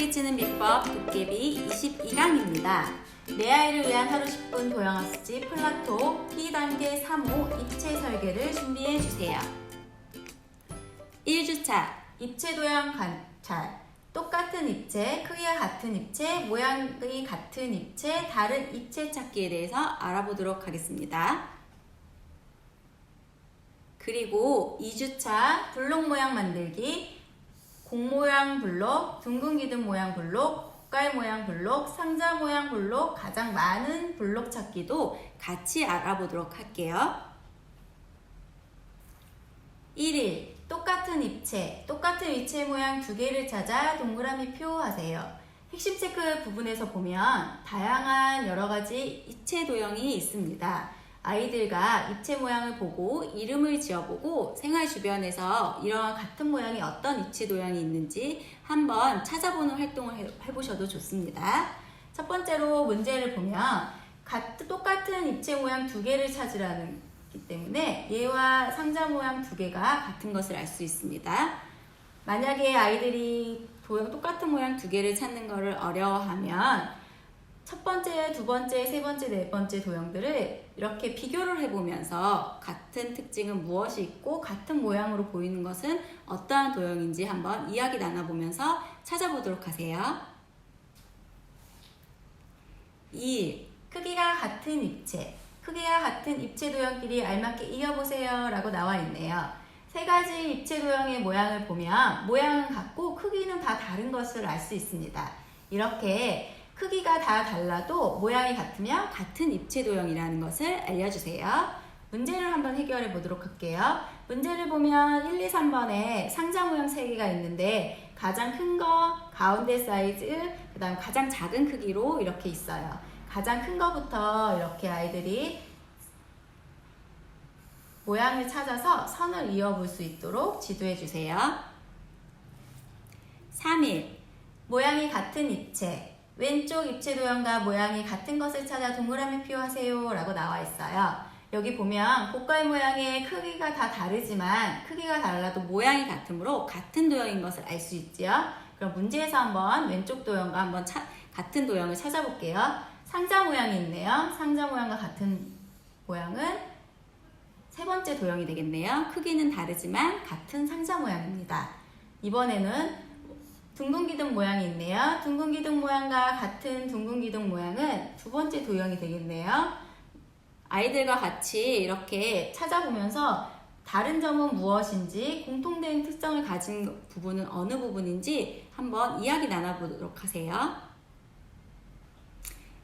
끼치는 비법 도깨비 22강입니다. 내 아이를 위한 하루 10분 도형학습지 플라토 P단계 3호 입체 설계를 준비해 주세요. 1주차 입체 도형 관찰 똑같은 입체, 크기가 같은 입체, 모양이 같은 입체, 다른 입체 찾기에 대해서 알아보도록 하겠습니다. 그리고 2주차 블록 모양 만들기 공 모양 블록, 둥근 기둥 모양 블록, 꽃갈 모양 블록, 상자 모양 블록, 가장 많은 블록 찾기도 같이 알아보도록 할게요. 1일 똑같은 입체, 똑같은 입체 모양 두 개를 찾아 동그라미 표하세요. 핵심 체크 부분에서 보면 다양한 여러 가지 입체 도형이 있습니다. 아이들과 입체 모양을 보고 이름을 지어보고 생활 주변에서 이러한 같은 모양이 어떤 입체 도형이 있는지 한번 찾아보는 활동을 해- 해보셔도 좋습니다. 첫 번째로 문제를 보면 같은 똑같은 입체 모양 두 개를 찾으라는 기 때문에 얘와 상자 모양 두 개가 같은 것을 알 수 있습니다. 만약에 아이들이 도형 똑같은 모양 두 개를 찾는 것을 어려워하면 첫 번째, 두 번째, 세 번째, 네 번째 도형들을 이렇게 비교를 해보면서 같은 특징은 무엇이 있고 같은 모양으로 보이는 것은 어떠한 도형인지 한번 이야기 나눠보면서 찾아보도록 하세요. 2. 크기가 같은 입체. 크기가 같은 입체 도형끼리 알맞게 이어보세요 라고 나와 있네요. 세 가지 입체 도형의 모양을 보면 모양은 같고 크기는 다 다른 것을 알 수 있습니다. 이렇게 크기가 다 달라도 모양이 같으면 같은 입체 도형이라는 것을 알려주세요. 문제를 한번 해결해 보도록 할게요. 문제를 보면 1, 2, 3번에 상자 모양 3개가 있는데 가장 큰 거, 가운데 사이즈, 그 다음 가장 작은 크기로 이렇게 있어요. 가장 큰 거부터 이렇게 아이들이 모양을 찾아서 선을 이어볼 수 있도록 지도해 주세요. 3일 모양이 같은 입체 왼쪽 입체 도형과 모양이 같은 것을 찾아 동그라미 표하세요 라고 나와 있어요. 여기 보면 꽃갈 모양의 크기가 다 다르지만 크기가 달라도 모양이 같으므로 같은 도형인 것을 알 수 있지요. 그럼 문제에서 한번 왼쪽 도형과 한번 차- 같은 도형을 찾아볼게요. 상자 모양이 있네요. 상자 모양과 같은 모양은 세 번째 도형이 되겠네요. 크기는 다르지만 같은 상자 모양입니다. 이번에는 둥근 기둥 모양이 있네요. 둥근 기둥 모양과 같은 둥근 기둥 모양은 두 번째 도형이 되겠네요. 아이들과 같이 이렇게 찾아보면서 다른 점은 무엇인지 공통된 특성을 가진 부분은 어느 부분인지 한번 이야기 나눠보도록 하세요.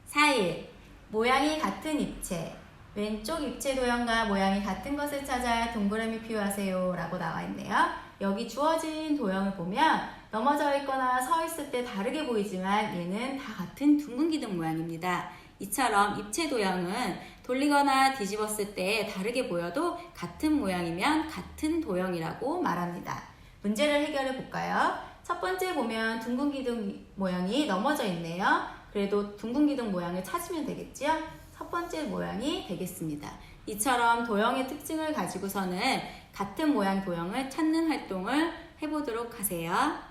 4일 모양이 같은 입체 왼쪽 입체 도형과 모양이 같은 것을 찾아 동그라미 표하세요 라고 나와 있네요. 여기 주어진 도형을 보면 넘어져 있거나 서 있을 때 다르게 보이지만 얘는 다 같은 둥근 기둥 모양입니다. 이처럼 입체 도형은 돌리거나 뒤집었을 때 다르게 보여도 같은 모양이면 같은 도형이라고 말합니다. 문제를 해결해 볼까요? 첫 번째 보면 둥근 기둥 모양이 넘어져 있네요. 그래도 둥근 기둥 모양을 찾으면 되겠지요? 첫 번째 모양이 되겠습니다. 이처럼 도형의 특징을 가지고서는 같은 모양 도형을 찾는 활동을 해보도록 하세요.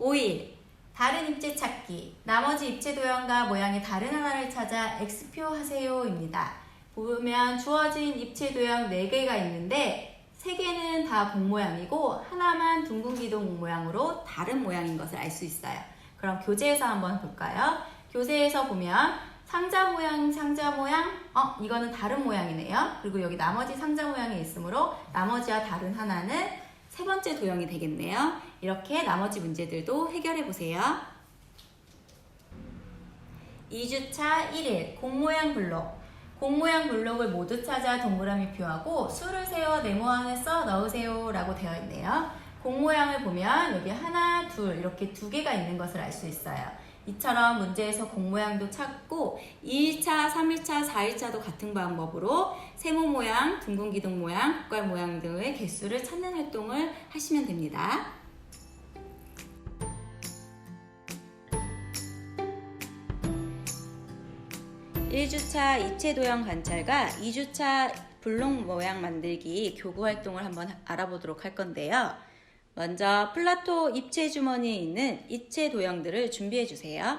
5일 다른 입체 찾기 나머지 입체 도형과 모양이 다른 하나를 찾아 X표 하세요입니다. 보면 주어진 입체 도형 4개가 있는데 3개는 다 공 모양이고 하나만 둥근 기둥 모양으로 다른 모양인 것을 알 수 있어요. 그럼 교재에서 한번 볼까요? 교재에서 보면 상자 모양, 상자 모양, 어, 이거는 다른 모양이네요. 그리고 여기 나머지 상자 모양이 있으므로 나머지와 다른 하나는 세 번째 도형이 되겠네요. 이렇게 나머지 문제들도 해결해 보세요. 2주차 1일 공 모양 블록 공 모양 블록을 모두 찾아 동그라미 표하고 수를 세워 네모 안에 써 넣으세요 라고 되어 있네요. 공 모양을 보면 여기 하나, 둘 이렇게 두 개가 있는 것을 알 수 있어요. 이처럼 문제에서 공 모양도 찾고 2일차, 3일차, 4일차도 같은 방법으로 세모 모양, 둥근 기둥 모양, 국갈 모양 등의 개수를 찾는 활동을 하시면 됩니다. 1주차 입체 도형 관찰과 2주차 블록 모양 만들기 교구 활동을 한번 알아보도록 할 건데요. 먼저 플라토 입체 주머니에 있는 입체 도형들을 준비해 주세요.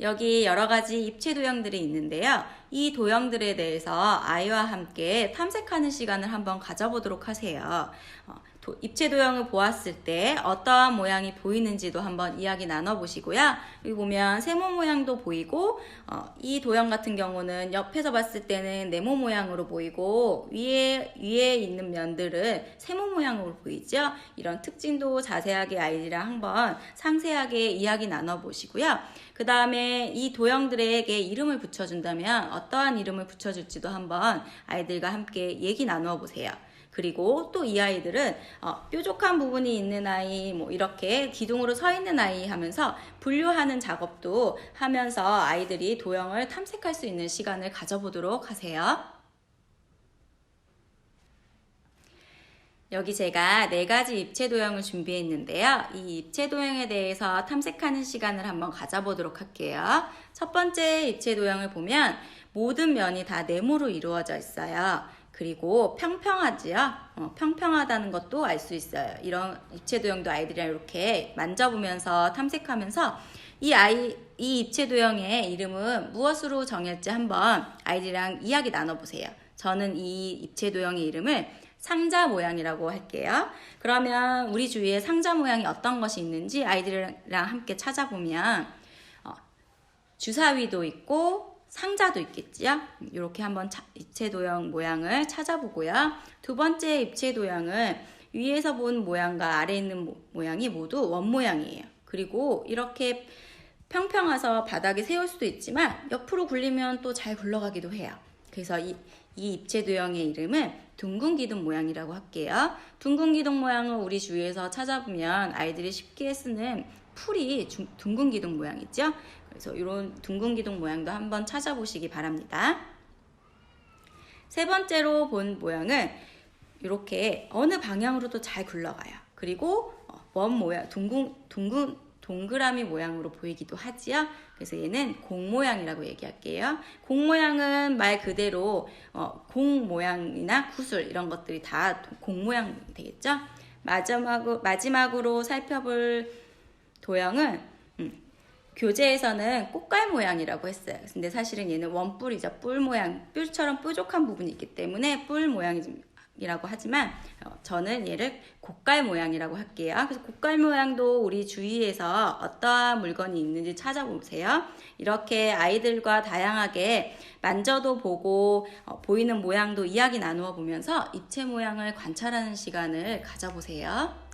여기 여러 가지 입체 도형들이 있는데요. 이 도형들에 대해서 아이와 함께 탐색하는 시간을 한번 가져보도록 하세요. 입체 도형을 보았을 때 어떠한 모양이 보이는지도 한번 이야기 나눠보시고요. 여기 보면 세모 모양도 보이고 어, 이 도형 같은 경우는 옆에서 봤을 때는 네모 모양으로 보이고 위에 위에 있는 면들은 세모 모양으로 보이죠. 이런 특징도 자세하게 아이들이랑 한번 상세하게 이야기 나눠보시고요. 그 다음에 이 도형들에게 이름을 붙여준다면 어떠한 이름을 붙여줄지도 한번 아이들과 함께 얘기 나누어 보세요. 그리고 또 이 아이들은 어, 뾰족한 부분이 있는 아이, 뭐 이렇게 기둥으로 서 있는 아이 하면서 분류하는 작업도 하면서 아이들이 도형을 탐색할 수 있는 시간을 가져보도록 하세요. 여기 제가 네 가지 입체 도형을 준비했는데요. 이 입체 도형에 대해서 탐색하는 시간을 한번 가져보도록 할게요. 첫 번째 입체 도형을 보면 모든 면이 다 네모로 이루어져 있어요. 그리고 평평하지요. 어, 평평하다는 것도 알 수 있어요. 이런 입체 도형도 아이들이랑 이렇게 만져보면서 탐색하면서 이 아이 이 입체 도형의 이름은 무엇으로 정할지 한번 아이들이랑 이야기 나눠보세요. 저는 이 입체 도형의 이름을 상자 모양이라고 할게요. 그러면 우리 주위에 상자 모양이 어떤 것이 있는지 아이들이랑 함께 찾아보면 어, 주사위도 있고 상자도 있겠지요. 이렇게 한번 차- 입체 도형 모양을 찾아보고요. 두 번째 입체 도형은 위에서 본 모양과 아래 있는 모- 모양이 모두 원 모양이에요. 그리고 이렇게 평평해서 바닥에 세울 수도 있지만 옆으로 굴리면 또 잘 굴러가기도 해요. 그래서 이, 이 입체 도형의 이름은 둥근 기둥 모양이라고 할게요. 둥근 기둥 모양을 우리 주위에서 찾아보면 아이들이 쉽게 쓰는 풀이 중- 둥근 기둥 모양이죠. 그래서 이런 둥근 기둥 모양도 한번 찾아보시기 바랍니다. 세 번째로 본 모양은 이렇게 어느 방향으로도 잘 굴러가요. 그리고 어, 원 모양, 둥근, 둥근, 동그라미 모양으로 보이기도 하지요. 그래서 얘는 공 모양이라고 얘기할게요. 공 모양은 말 그대로 어, 공 모양이나 구슬 이런 것들이 다 공 모양이 되겠죠. 마지막으로, 마지막으로 살펴볼 도형은 음, 교재에서는 꽃갈 모양이라고 했어요. 근데 사실은 얘는 원뿔이죠. 뿔 모양, 뿔처럼 뾰족한 부분이 있기 때문에 뿔 모양이라고 하지만 어, 저는 얘를 곡갈 모양이라고 할게요. 그래서 곡갈 모양도 우리 주위에서 어떠한 물건이 있는지 찾아보세요. 이렇게 아이들과 다양하게 만져도 보고 어, 보이는 모양도 이야기 나누어 보면서 입체 모양을 관찰하는 시간을 가져보세요.